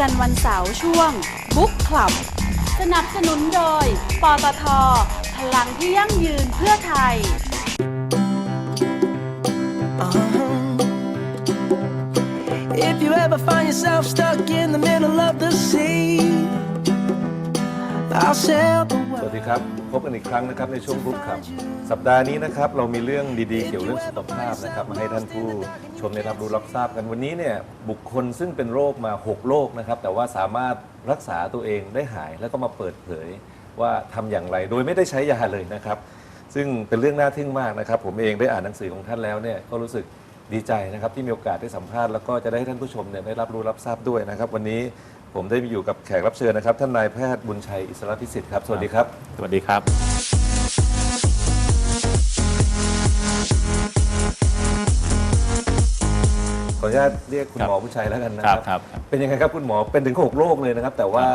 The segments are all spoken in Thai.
กันวันเสาร์ช่วงบุ๊กคลับ สนับสนุนโดย ปตท พลังที่ยั่งยืนเพื่อไทย If you ever find yourself stuck in the middle of the sea, I'll sail the สวัสดีครับ พบกันอีกครั้งนะครับในช่วงรุ๊ปครับ สัปดาห์นี้นะครับเรามีเรื่องดีๆ เกี่ยวเรื่องสุขภาพนะครับมาให้ท่านผู้ชมได้รับรู้รับทราบกันวันนี้เนี่ยบุคคลซึ่งเป็นโรคมา 6 โรคนะครับแต่ว่าสามารถรักษาตัวเองได้หายแล้วก็มาเปิดเผยว่าทำอย่างไรโดยไม่ได้ใช้ยาเลยนะครับ ซึ่งเป็นเรื่องน่าทึ่งมากนะครับ ผมเองได้อ่านหนังสือของท่านแล้วเนี่ยก็รู้สึกดีใจนะครับที่มีโอกาสได้สัมภาษณ์แล้วก็จะได้ให้ท่านผู้ชมเนี่ยได้รับรู้รับทราบด้วยนะครับ วันนี้ ผมได้มีอยู่กับแขกรับเชิญนะครับ ท่านนายแพทย์บุญชัยอิสระพิสิทธิ์ครับ สวัสดีครับ สวัสดีครับ ขออนุญาตเรียกคุณครับหมอผู้ชัยแล้วกันนะคครัรับบครับครับ เป็นยังไงครับคุณหมอเป็นถึงหกโรคเลยนะครับ แต่ว่า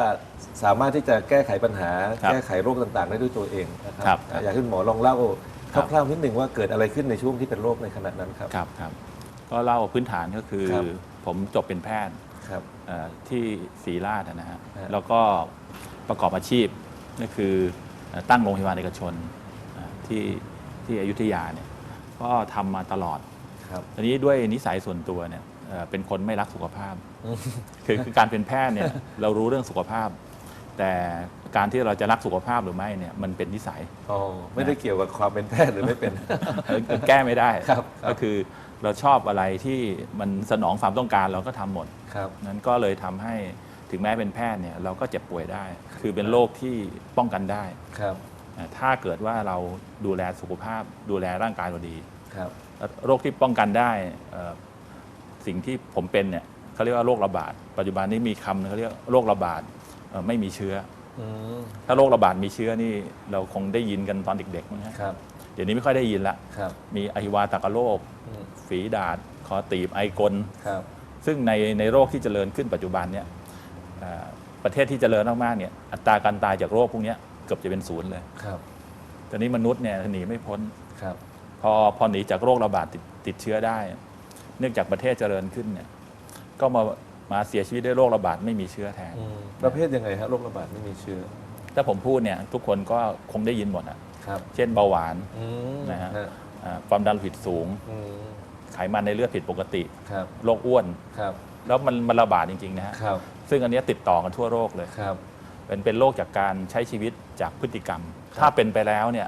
สามารถที่จะแก้ไขปัญหา ครับแก้ไขโรคต่างๆ ได้ด้วยตัวเองนะคครัรับบครับ อยากให้คุณหมอลองเล่าครับคร่าวๆนิดหนึ่งว่าเกิดอะไรขึ้นในช่วงที่เป็นโรคในขณะนั้นครับ ครับครับก็เล่าพื้นฐานก็คือ ครับผมจบเป็นแพทย์ ครับ เอ่อที่ศรีราชนะฮะฮะ แล้วก็ประกอบอาชีพก็คือเอ่อตั้งโรงพยาบาลเอกชนเอ่อที่ที่อยุธยาเนี่ยก็ทำมาตลอด ครับ ทีนี้ด้วยนิสัยส่วนตัวเนี่ยเอ่อเป็นคนไม่รักสุขภาพ คือคือการเป็นแพทย์เนี่ย เรารู้เรื่องสุขภาพ แต่การที่เราจะรักสุขภาพหรือไม่เนี่ยมันเป็นนิสัยอ๋อไม่ได้เกี่ยวกับความเป็นแพทย์หรือไม่เป็นเออแก้ไม่ได้ครับครับก็คือเราชอบอะไรที่มันสนองความต้องการเราก็ทำหมดครับนั้นก็เลยทำให้ถึงแม้เป็นแพทย์เนี่ยเราก็เจ็บป่วยได้ คือเป็นโรคที่ป้องกันได้ครับอ่าถ้าเกิดว่าเราดูแลสุขภาพดูแลร่างกายเราดีครับโรคที่ป้องกันได้เอ่อสิ่งที่ผมเป็นเนี่ยเขาเรียกว่าโรคระบาด ปัจจุบันนี้มีคำหนึงเขาเรียกโรคระบาด เอ่อไม่มีเชื้อ อืมถ้าโรคระบาดมีเชื้อนี่เราคงได้ยินกันตอนเด็กๆนะฮะครับเดี๋ยวนี้ไม่ค่อยได้ยินละ ครับมีอหิวาตากโรค อืมฝีดาษคอตีบไอกล ครับซึ่งในในโรคที่เจริญขึ้นปัจจุบันเนี่ยเอ่อประเทศที่เจริญมากๆเนี่ยอัตราการตายจากโรคพวกเนี้ยเกือบจะเป็นศูนย์เลยครับตอนนี้มนุษย์เนี่ยหนีไม่พ้น ครับพอพอหนีจากโรคระบาดติดติดเชื้อได้ เนื่องจากประเทศเจริญขึ้นเนี่ยก็มา มาเสียชีวิตด้วยโรคระบาดไม่มีเชื้อแทน อืมประเภทยังไงฮะโรคระบาดไม่มีเชื้อถ้าผมพูดเนี่ยทุกคนก็คงได้ยินหมดอะ ครับเช่นเบาหวาน อืมนะฮะฮะ อ่าความดันโลหิตสูง อืมไขมันในเลือดผิดปกติ ครับโรคอ้วน ครับแล้วมันมันระบาดจริง ๆ นะฮะ ครับซึ่งอันเนี้ยติดต่อกันทั่วโลกเลย ครับ เป็นเป็นโรคจากการใช้ชีวิตจากพฤติกรรมถ้าเป็นไปแล้วเนี่ย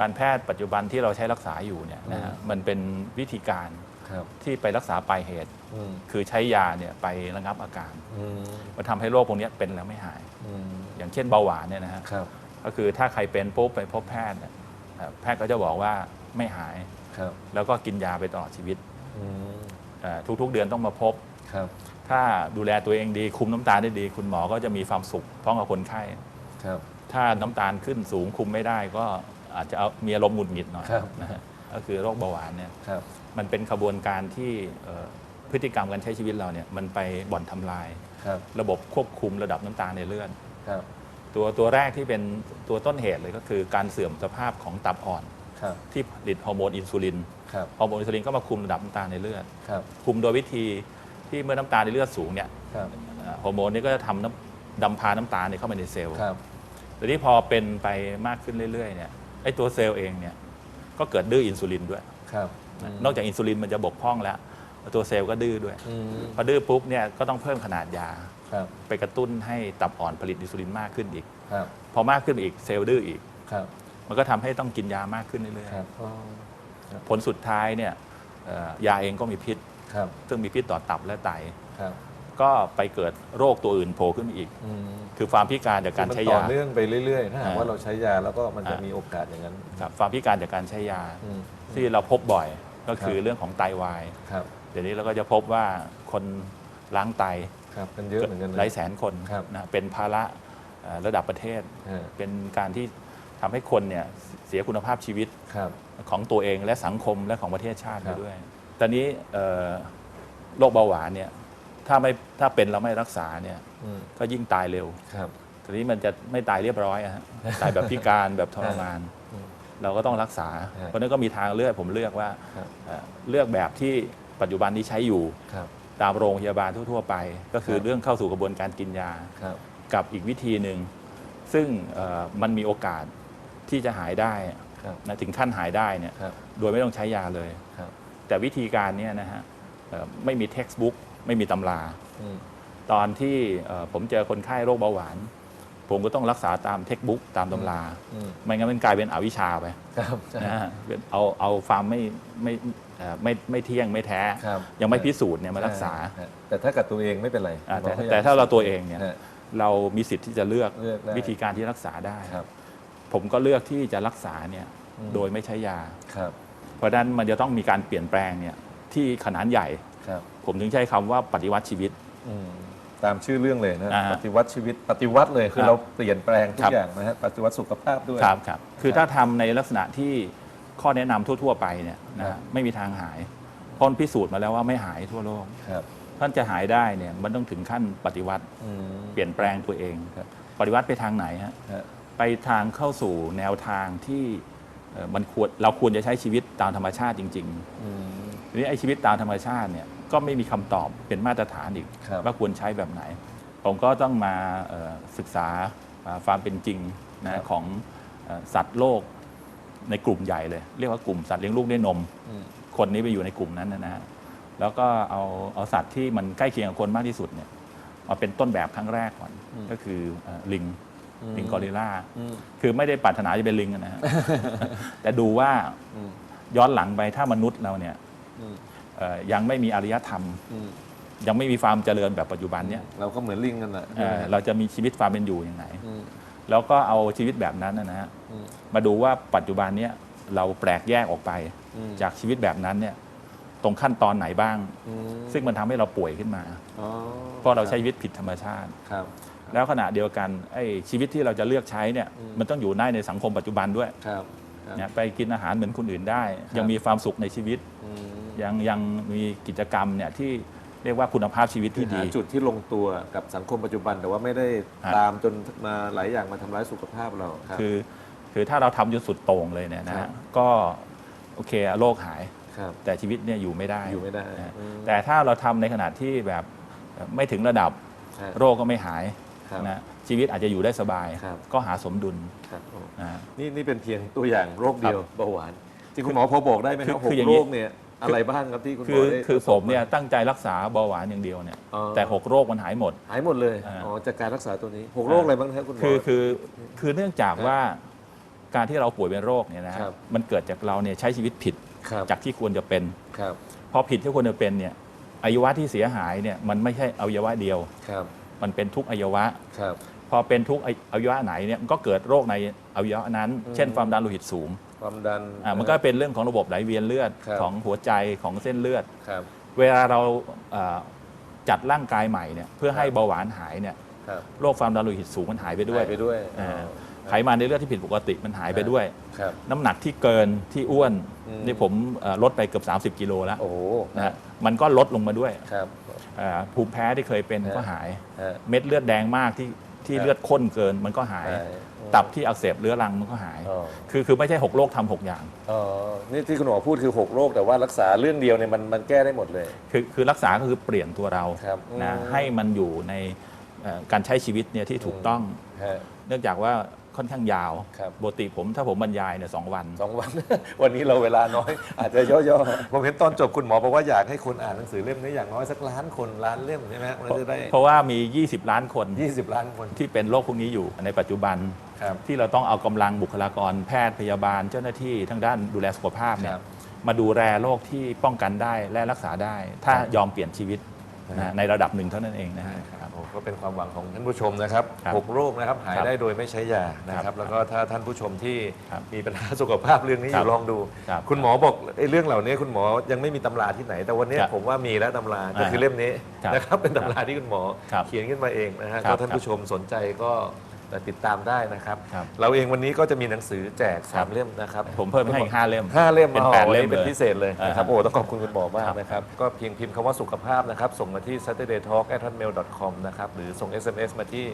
การแพทย์ปัจจุบันที่เราใช้รักษาอยู่เนี่ยนะฮะอืมมันเป็นวิธีการครับ ที่ไปรักษาปลายเหตุอืมคือใช้ยาเนี่ยไประงับอาการอืมมันทำให้โรคพวกเนี้ยเป็นแล้วไม่หายอืมอย่างเช่นเบาหวานเนี่ยนะฮะครับก็คือถ้าใครเป็นปุ๊บไปพบแพทย์เนี่ยเอ่อแพทย์ก็จะบอกว่าไม่หายครับแล้วก็กินยาไปตลอดชีวิตอืมเอ่อทุกๆเดือนต้องมาพบครับถ้าดูแลตัวเองดีคุมน้ำตาลได้ดี คุณหมอก็จะมีความสุขพร้อมกับคนไข้ครับถ้าน้ำตาลขึ้นสูงคุมไม่ได้ก็อาจจะเอามีอารมณ์หงุดหงิดหน่อยครับนะฮะ ก็คือโรคเบาหวานเนี่ยครับ มันเป็นขบวนการที่เอ่อพฤติกรรมการใช้ชีวิตเราเนี่ยมันไปบ่อนทำลาย ครับ ระบบควบคุมระดับน้ำตาลในเลือดครับ ตัวตัวแรกที่เป็นตัวต้นเหตุเลยก็คือการเสื่อมสภาพของตับอ่อน ครับ ที่ผลิตฮอร์โมนอินซูลินครับ ฮอร์โมนอินซูลินก็มาคุมระดับน้ำตาลในเลือด ครับ คุมโดยวิธีที่เมื่อน้ำตาลในเลือดสูงเนี่ยครับ เอ่อฮอร์โมนนี้ก็จะทำน้ำดำพาน้ำตาลเนี่ยเข้าไปในเซลล์ ครับ แต่ที่พอเป็นไปมากขึ้นเรื่อยๆเนี่ยไอ้ตัวเซลล์เองเนี่ย ก็เกิดดื้ออินซูลินด้วย ครับนะนอกจากอินซูลินมันจะบกพร่องแล้ว ตัวเซลล์ก็ดื้อด้วย อืม พอดื้อปุ๊บเนี่ยก็ต้องเพิ่มขนาดยา ครับ ไปกระตุ้นให้ตับอ่อนผลิตอินซูลินมากขึ้นอีก ครับ พอมากขึ้นอีกเซลล์ดื้ออีก ครับ มันก็ทำให้ต้องกินยามากขึ้นเรื่อยครับอ๋อๆผลสุดท้ายเนี่ยเอ่อยาเองก็มีพิษ ครับ ซึ่งมีพิษต่อตับและไต ครับ ก็ไปเกิดโรคตัวอื่นโผล่ขึ้นมาอีก อืมคือความพิการจากการมันใช้ต่ยา อเนื่องไปเรื่อยๆ ถ้าหากอ่าว่าเราใช้ยาแล้วก็มันจะอ่ามีมีโอกาสอย่างนั้นครับความพิการจากการใช้ยา อืม ที่เราพบบ่อยก็คือครับ เรื่องของไตวายครับเดี๋ยวนี้เราก็จะพบว่าคนล้างไตครับกันเยอะเหมือนกันนะ หลายแสนคนครับ นะเป็นภาระเอ่อระดับประเทศ ฮะเป็นการที่ทำให้คนเนี่ยเสียคุณภาพชีวิตครับ ของตัวเองและสังคมและของประเทศชาติคไปรับ ด้วย ตอนนี้เอ่อโรคเบาหวานเนี่ย ถ้าไม่ถ้าเป็นแล้วไม่รักษาเนี่ยอืมก็ยิ่งตายเร็ว ครับ ทีนี้มันจะไม่ตายเรียบร้อยอะฮะ ตายแบบพิการแบบทรมาน อืมเราก็ต้องรักษาครับเพราะฉะนั้นก็มีทางเลือกผมเลือกว่าครับ เอ่อเลือกแบบที่ปัจจุบันนี้ใช้อยู่ครับ ตามโรงพยาบาลทั่วๆไป ก็คือครับ เรื่องเข้าสู่กระบวนการกินยา ครับ กับอีกวิธีหนึ่งซึ่งเอ่อมันมีโอกาสที่จะหายได้ครับ นะถึงขั้นหายได้เนี่ยครับ โดยไม่ต้องใช้ยาเลย ครับ แต่วิธีการเนี้นะฮะเอ่อไม่มี textbook ไม่มีตำราอืมตอนที่เอ่อผมเจอคนไข้โรคเบาหวาน ผมก็ต้องรักษาตามเทคบุ๊กตามตำราอืมไม่งั้นมันกลายเป็นอวิชชาไปครับใช่นะฮะเป็นเอาเอาความไม่ไม่เอ่อไม่ไม่เที่ยงไม่แท้ครับยังไม่พิสูจน์เนี่ยมารักษาใช่แต่ถ้ากับตัวเองไม่เป็นไรอ่าแต่หมอพยยมแต่ถ้าเราตัวเองเนี่ยฮะเรามีสิทธิ์ที่จะเลือกเลือกได้วิธีการที่รักษาได้ครับผมก็เลือกที่จะรักษาเนี่ยอืมโดยไม่ใช้ยาครับเพราะฉะนั้นมันจะต้องมีการเปลี่ยนแปลงเนี่ยที่ขนาดใหญ่ ครับผมถึงใช้คำว่าปฏิวัติชีวิต อืมตามชื่อเรื่องเลยนะอ่าปฏิวัติชีวิตปฏิวัติเลยคือครับเราเปลี่ยนแปลงทุครักบ อย่างนะฮะปฏิวัติสุขภาพด้วย ครับครับคือครับถ้าทำในลักษณะที่ข้อแนะนำทั่ว ๆ ไปเนี่ยนะครับไม่มีทางหายเพราะมันพิสูจน์มาแล้วว่าไม่หายทั่วโลก ครับท่านจะหายได้เนี่ยมันต้องถึงขั้นปฏิวัติอืม เปลี่ยนแปลงตัวเอง ครับ ปฏิวัติไปทางไหนฮะฮะไปทางเข้าสู่แนวทางที่เอ่อมันควรเราควรจะใช้ชีวิตตามธรรมชาติจริง อืม ๆ ทีนี้ไอ้ชีวิตตามธรรมชาติเนี่ย ก็ไม่มีคำตอบเป็นมาตรฐานอีก ครับ ว่าควรใช้แบบไหน ผมก็ต้องมาเอ่อศึกษาอ่าความเป็นจริงครันะบของเอ่อสัตว์โลกในกลุ่มใหญ่เลย เรียกว่ากลุ่มสัตว์เลี้ยงลูกด้วยนม อืม คนนี้ไปอยู่ในกลุ่มนั้นนะฮะแล้วก็เอาเอาสัตว์ที่มันใกล้เคียงกับคนมากที่สุดเนี่ยมาเป็นต้นแบบครั้งแรกก่อนก็คือเอ่อลิงลิงกอริลลา อืมคือไม่ได้ปรารถนาจะเป็นลิงอะนะฮะ แต่ดูว่าอืมย้อนหลังไปถ้ามนุษย์เราเนี่ย อืมเอ่อ ยังไม่มีอารยธรรมอืมยังไม่มีความเจริญแบบปัจจุบันเนี่ยเราก็เหมือนลิงกันนะเอ่อเราจะมีชีวิตความเป็นอยู่ยังไงอืมแล้วก็เอาชีวิตแบบนั้นนะฮะอืมมาดูว่าปัจจุบันเนี้ยเราแปลกแยกออกไปอืมจากชีวิตแบบนั้นเนี่ยตรงขั้นตอนไหนบ้างอืมซึ่งมันทำให้เราป่วยขึ้นมาอ๋อเพราะเราใช้ชีวิตผิดธรรมชาติครับ แล้วขณะเดียวกันไอ้ชีวิตที่เราจะเลือกใช้เนี่ยอืมมันต้องอยู่ได้ในสังคมปัจจุบันด้วยครับครับเนี่ยไปกินอาหารเหมือนคนอื่นได้ครับยังมีความสุขในชีวิตอืม ยังยังมีกิจกรรมเนี่ยที่เรียกว่าคุณภาพชีวิตคือที่หาดี จุดที่ลงตัวกับสังคมปัจจุบัน แต่ว่าไม่ได้ฮะตามจนมาหลายอย่างมาทำร้ายสุขภาพเราครับ คือคือถ้าเราทำจนสุดโต่งเลยเนี่ยนะครัฮะบ ก็โอเคโรคหาย ครับ แต่ชีวิตเนี่ยอยู่ไม่ได้อยู่ไม่ได้นะฮะอืม แต่ถ้าเราทำในขณะที่แบบไม่ถึงระดับฮะโรคก็ไม่หายครับนะชีวิตอาจจะอยู่ได้สบาย ครับ ก็หาสมดุลครับโอ้นะฮะ นี่นี่เป็นเพียงตัวอย่างโรคเดียวครับเบาหวานที่คุณหมอพอบอกได้ไหมครับคือหคืกออย่างโรนี้คเนี่ย อะไรบ้างครับที่คุณหมคืออได้คือประสผบมเนี่ยตั้งใจรักษาเบาหวานอย่างเดียวเนี่ยอ๋อแต่หกโรคมันหายหมด หายหมดเลยอ่า อ๋อจากการรักษาตัวนี้หกโรคอะไรบ้างครับคุณหมอ คือคือคือเนื่องจากว่าการที่เราป่วยเป็นโรคเนี่ยนะฮะครับ มันเกิดจากเราเนี่ยใช้ชีวิตผิดครับจากที่ควรจะเป็น ครับพอผิดที่ควรจะเป็นเนี่ยอวัยวะที่เสียหายเนี่ยมันไม่ใช่อวัยวะเดียว ครับมันเป็นทุกอวัยวะ ครับ พอเป็นทุกอวัยวะไหนเนี่ยมันก็เกิดโรคในอวัยวะนั้นอืมเช่นความดันโลหิตสูง ความดันอ่ามันก็เป็นเรื่องของระบบไหลเวียนเลือดครับของหัวใจของเส้นเลือด ครับ เวลาเราเอ่อจัดร่างกายใหม่เนี่ยเพื่อให้ครับเบาหวานหายเนี่ยครับโรคความดันโลหิตสูงมันหายไปด้วยหายไปด้วยอ่าอ๋อไขมันในเลือดที่ผิดปกติมันหายไปด้วย ครับ น้ำหนักที่เกินที่อ้วนอืม นี่ผมเอ่อลดไปเกือบ30กิโลแล้วโอ้โหนะฮะมันก็ลดลงมาด้วยครับ อ่าภูมิแพ้ที่เคยเป็นฮะ ก็หาย ฮะ เม็ดเลือดแดงมากที่ ที่ครับเลือดข้นเกินมันก็หายหายตับที่อักเสบเรื้อรังมันก็หาย อ๋อ คือคือไม่ใช่หกโรคทำหกอย่างอ๋อนี่ที่คุณหมอพูดคือ 6 โรคแต่ว่ารักษาเรื่องเดียวเนี่ยมันมันแก้ได้หมดเลย คือคือรักษาก็คือเปลี่ยนตัวเราครับนะอืม ให้มันอยู่ในเอ่อการใช้ชีวิตเนี่ยที่ถูกต้อง ฮะ เนื่องจากว่า ค่อนข้างยาวครับ ปกติผมถ้าผมบรรยายเนี่ยสองวัน สองวัน วันนี้เราเวลาน้อย อาจจะย่อๆผมเห็นตอนจบคุณหมอบอกว่าอยากให้คนอ่านหนังสือเล่มนี้อย่างน้อยสักล้านคนล้านเล่มใช่ไหมมันจะได้ เพราะว่ามี 20 ล้านคน20 ล้านคน ที่เป็นโรคพวกนี้อยู่ในปัจจุบัน ครับ ที่เราต้องเอากำลังบุคลากรแพทย์พยาบาล เจ้าหน้าที่ทางด้านดูแลสุขภาพเนี่คยรับ มาดูแลโรคที่ป้องกันได้และรักษาได้ ถ้าครับยอมเปลี่ยนชีวิตครั นะบในระดับหนึ่งเท่านั้นเองนะฮะครับผมก็เป็นความหวังของท่านผู้ชมนะครับครับหกโรคนะครับหายครับได้โดยไม่ใช้ยานะคครัรับบแล้วก็ถ้าท่านผู้ชมที่ครับมีปัญหาสุขภาพเรื่องนี้อครับยู่ลองดูครับคุณหมอบอกไอ้เรื่องเหล่านี้คุณหมอยังไม่มีตำราที่ไหน แต่วันนี้ครับผมว่ามีแล้วตำราก็อ่าคือเล่มนี้ครับนะครับเป็นตำราที่คุณหมอครับเขียนขึ้นมาเองนะฮะครัก็บท่านผู้ชมสนใจก็ แต่ติดตามได้นะครับ ครับ เราเองวันนี้ก็จะมีหนังสือแจกครั3บเล่มนะครับผมเพิ่มให้อีกห้าเล่ม ห้าเล่มเป็นอ๋อแปดวันเล่มนี้เป็นเลยพิเศษเลยนะครับ อ่าฮะโอ้ต้องขอบคุณคุณหมอมากครับนะครับ ก็เพียงพิมพ์คำว่าสุขภาพนะครับ ส่งมาที่ saturday talk at hotmail com นะครับ หรือส่ง SMS มาที่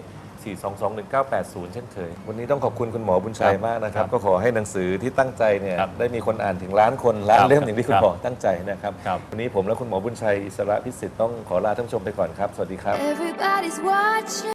4221980 เช่นเคย วันนี้ต้องขอบคุณคุณหมอบุญชัยครับมากนะครับ ครับก็ขอให้หนังสือที่ตั้งใจเนี่ยครับได้มีคนอ่านถึงล้านคนล้านครับเล่มอย่างที่คุณครับหมอตั้งใจนะครับ ครับ วันนี้ผมและคุณหมอบุญชัยอิสระพิสิทธิ์ต้องขอลาท่านผู้ชมไปก่อนครับ สวัสดีครับ Everybody's watching.